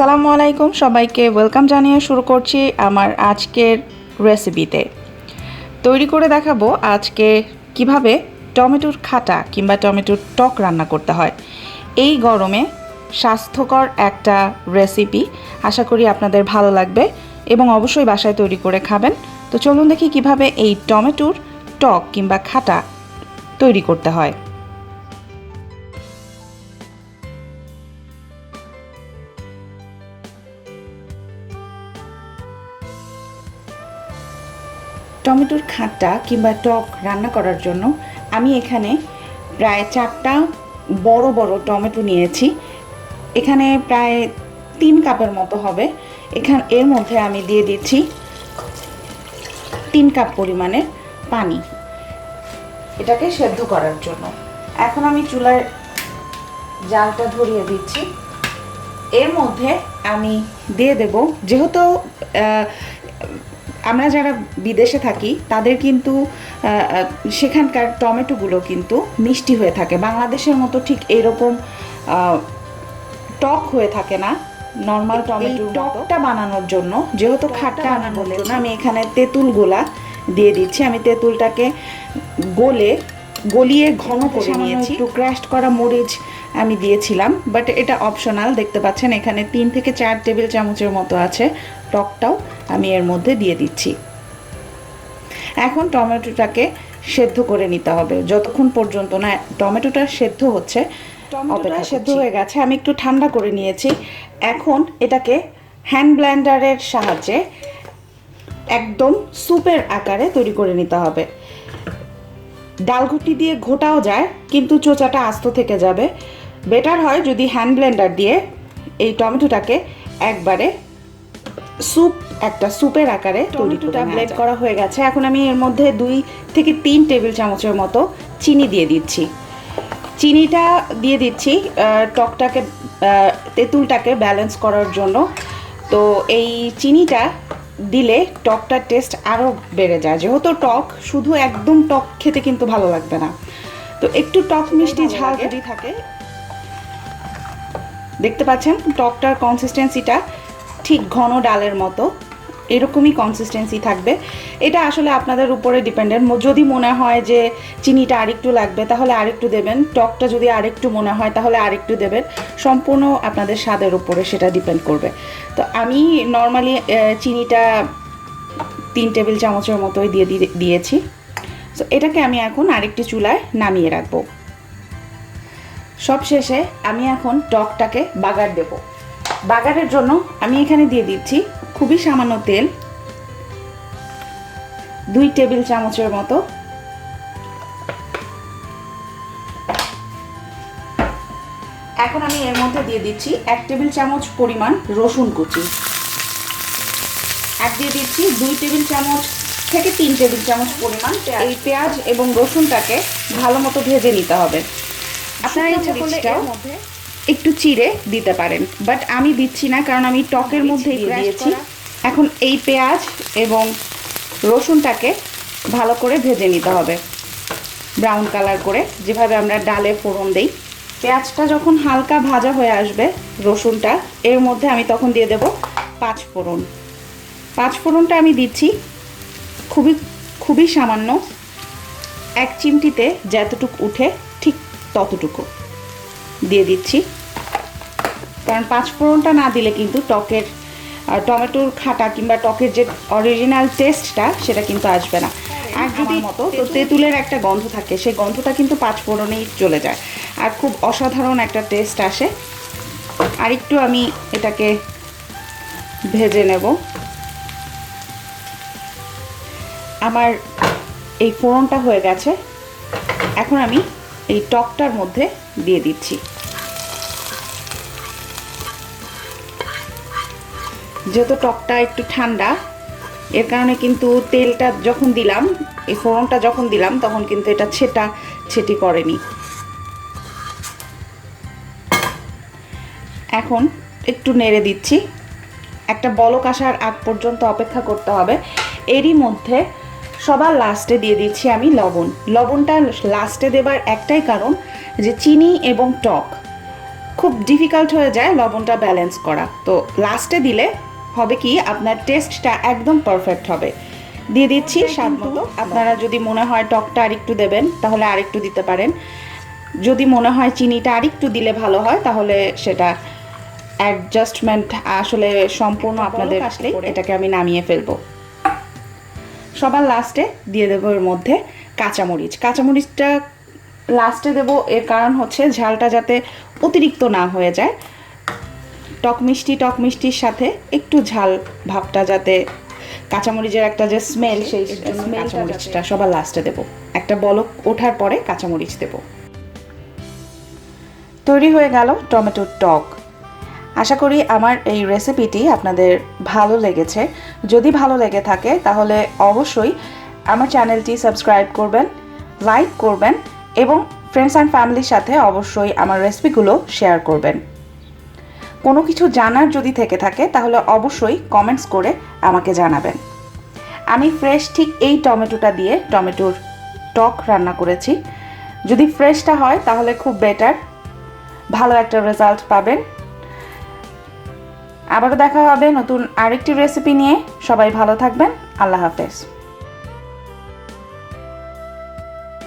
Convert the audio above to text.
আসসালামু আলাইকুম। সবাইকে ওয়েলকাম জানিয়ে শুরু করছি আমার আজকের রেসিপিতে। তৈরি করে দেখাবো আজকে কীভাবে টমেটোর খাটা কিংবা টমেটোর টক রান্না করতে হয়। এই গরমে স্বাস্থ্যকর একটা রেসিপি আশা করি আপনাদের ভালো লাগবে এবং অবশ্যই বাসায় তৈরি করে খাবেন। তো চলুন দেখি কীভাবে এই টমেটোর টক কিংবা খাটা তৈরি করতে হয়। টমেটোর খাট্টা কিংবা টক রান্না করার জন্য আমি এখানে প্রায় চারটা বড় বড় টমেটো নিয়েছি। এখানে প্রায় তিন কাপের মতো হবে। এখান, এর মধ্যে আমি দিয়ে দিচ্ছি তিন কাপ পরিমাণের পানি এটাকে সেদ্ধ করার জন্য। এখন আমি চুলার জালটা ধরিয়ে দিচ্ছি। এর মধ্যে আমি দিয়ে দেব, যেহেতু আমরা যারা বিদেশে থাকি তাদের কিন্তু সেখানকার টমেটোগুলো কিন্তু মিষ্টি হয়ে থাকে। বাংলাদেশের মতো ঠিক এরকম টক হয়ে থাকে না নর্মাল টমেটো টকটা বানানোর জন্য যেহেতু খাটটা বানানোর জন্য। আমি এখানে তেঁতুল গোলা দিয়ে দিচ্ছি। আমি তেঁতুলটাকে গলে গলিয়ে ঘন করে নিয়েছি। একটু ক্র্যাশড করা মরিচ আমি দিয়েছিলাম বাট এটা অপশনাল দেখতে পাচ্ছেন এখানে তিন থেকে চার টেবিল চামচের মতো আছে। টকটাও আমি এর মধ্যে দিয়ে দিচ্ছি। এখন টমেটোটাকে সেদ্ধ করে নিতে হবে। যতক্ষণ পর্যন্ত না টমেটোটা সেদ্ধ হচ্ছে টমেটোটা সেদ্ধ হয়ে গেছে আমি একটু ঠান্ডা করে নিয়েছি। এখন এটাকে হ্যান্ড ব্লেন্ডারের সাহায্যে একদম স্যুপের আকারে তৈরি করে নিতে হবে। ডালঘুটি দিয়ে ঘোটাও যায় কিন্তু চোচাটা আস্ত থেকে যাবে। বেটার হয় যদি হ্যান্ড ব্লেন্ডার দিয়ে এই টমেটোটাকে একবারে স্যুপ একটা স্যুপের আকারে টমেটোটা ব্লেন্ড করা হয়ে গেছে। এখন আমি এর মধ্যে দুই থেকে তিন টেবিল চামচের মতো চিনি দিয়ে দিচ্ছি। চিনিটা দিয়ে দিচ্ছি টকটাকে তেঁতুলটাকে ব্যালেন্স করার জন্য। তো এই চিনিটা দিলে টকটার টেস্ট আরও বেড়ে যায়। যেহেতু টক শুধু একদম টক খেতে কিন্তু ভালো লাগবে না। তো একটু টক মিষ্টি ঝাল যদি থাকে দেখতে পাচ্ছেন টকটার কনসিস্টেন্সিটা ঠিক ঘন ডালের মতো। এরকমই কনসিস্টেন্সি থাকবে। এটা আসলে আপনাদের উপরে ডিপেন্ডেন্ট যদি মনে হয় যে চিনিটা আরেকটু লাগবে, তাহলে আরেকটু দেবেন। টকটা যদি আরেকটু মনে হয়, তাহলে আরেকটু দেবেন। সম্পূর্ণ আপনাদের স্বাদের উপরে সেটা ডিপেন্ড করবে। তো আমি নর্মালি চিনিটা তিন টেবিল চামচের মতোই দিয়ে দিয়ে- দিয়েছি। তো এটাকে আমি এখন আরেকটি চুলায় নামিয়ে রাখব। সব শেষে আমি এখন টকটাকে বাগার দেব। বাগারের জন্য আমি এখানে দিয়ে দিচ্ছি খুবই সামান্য তেল দুই টেবিল চামচের মতো। এখন আমি এর মধ্যে দিয়ে দিচ্ছি এক টেবিল চামচ পরিমাণ রসুন কুচি। আর দিয়ে দিচ্ছি দুই টেবিল চামচ থেকে তিন টেবিল চামচ পরিমাণ পেঁয়াজ। এই পেঁয়াজ এবং রসুনটাকে ভালো মতো ভেজে নিতে হবে। আপনারা ইচ্ছা করলে এর মধ্যে একটু চিড়ে দিতে পারেন। বাট আমি দিচ্ছি না কারণ আমি টকের মধ্যেই দিয়েছি। এখন এই পেঁয়াজ এবং রসুনটাকে ভালো করে ভেজে নিতে হবে। ব্রাউন কালার করে যেভাবে আমরা ডালে ফোড়ন দেই। পেঁয়াজটা যখন হালকা ভাজা হয়ে আসবে রসুনটা এর মধ্যে আমি তখন দিয়ে দেব পাঁচ ফোড়ন। পাঁচ ফোড়নটা আমি দিচ্ছি খুবই খুবই সামান্য। এক চিমটিতে যতটুকু উঠে ঠিক ততটুকু। দিয়ে দিচ্ছি। কারণ পাঁচ ফোড়নটা না দিলে কিন্তু টকের টমেটোর খাটা কিংবা টকের যে অরিজিনাল টেস্টটা সেটা কিন্তু আসবে না। আর যদি মতো তো তেঁতুলের একটা গন্ধ থাকে সেই গন্ধটা কিন্তু পাঁচ ফোড়নেই চলে যায়। আর খুব অসাধারণ একটা টেস্ট আসে। আর একটু আমি এটাকে ভেজে নেব। আমার এই ফোড়নটা হয়ে গেছে। এখন আমি এই টকটার মধ্যে দিয়ে দিচ্ছি। যেহেতু টকটা একটু ঠান্ডা, এর কারণে কিন্তু তেলটা যখন দিলাম, এই ফোড়নটা যখন দিলাম, তখন কিন্তু এটা ছেটা, ছেটি করেনি। এখন একটু নেড়ে দিচ্ছি। একটা বলক আসার আগ পর্যন্ত অপেক্ষা করতে হবে। এরই মধ্যে সবার লাস্টে দিয়ে দিচ্ছি আমি লবণ। লবণটা লাস্টে দেবার একটাই কারণ যে চিনি এবং টক। খুব ডিফিকাল্ট হয়ে যায় লবণটা ব্যালেন্স করা। তো লাস্টে দিলে হবে কি আপনার টেস্টটা একদম পারফেক্ট হবে। দিয়ে দিচ্ছি স্বাদ মতো। আপনারা যদি মনে হয় টকটা আরেকটু দেবেন তাহলে আরেকটু দিতে পারেন। যদি মনে হয় চিনিটা আরেকটু দিলে ভালো হয় তাহলে সেটা অ্যাডজাস্টমেন্ট আসলে সম্পূর্ণ আপনাদের আসলেই এটাকে আমি নামিয়ে ফেলব। সবার লাস্টে দিয়ে দেবো এর মধ্যে কাঁচামরিচ। কাঁচামরিচটা লাস্টে দেবো এর কারণ হচ্ছে ঝালটা যাতে অতিরিক্ত না হয়ে যায়। টক মিষ্টি টক মিষ্টির সাথে একটু ঝাল ভাবটা যাতে কাঁচামরিচের একটা যে স্মেল সেই কাঁচামরিচটা সবার লাস্টে দেবো। একটা বলক ওঠার পরে কাঁচামরিচ দেবো। তৈরি হয়ে গেল টমেটোর টক। আশা করি আমার এই রেসিপিটি আপনাদের ভালো লেগেছে। যদি ভালো লেগে থাকে তাহলে অবশ্যই আমার চ্যানেলটি সাবস্ক্রাইব করবেন লাইক করবেন এবং ফ্রেন্ডস অ্যান্ড ফ্যামিলির সাথে অবশ্যই আমার রেসিপিগুলো শেয়ার করবেন। কোনো কিছু জানার যদি থেকে থাকে, তাহলে অবশ্যই কমেন্টস করে আমাকে জানাবেন। আমি ফ্রেশ ঠিক এই টমেটোটা দিয়ে টমেটোর টক রান্না করেছি। যদি ফ্রেশটা হয়, তাহলে খুব বেটার ভালো একটা রেজাল্ট পাবেন। আবারও দেখা হবে নতুন আরেকটি রেসিপি নিয়ে। সবাই ভালো থাকবেন। আল্লাহ হাফেজ।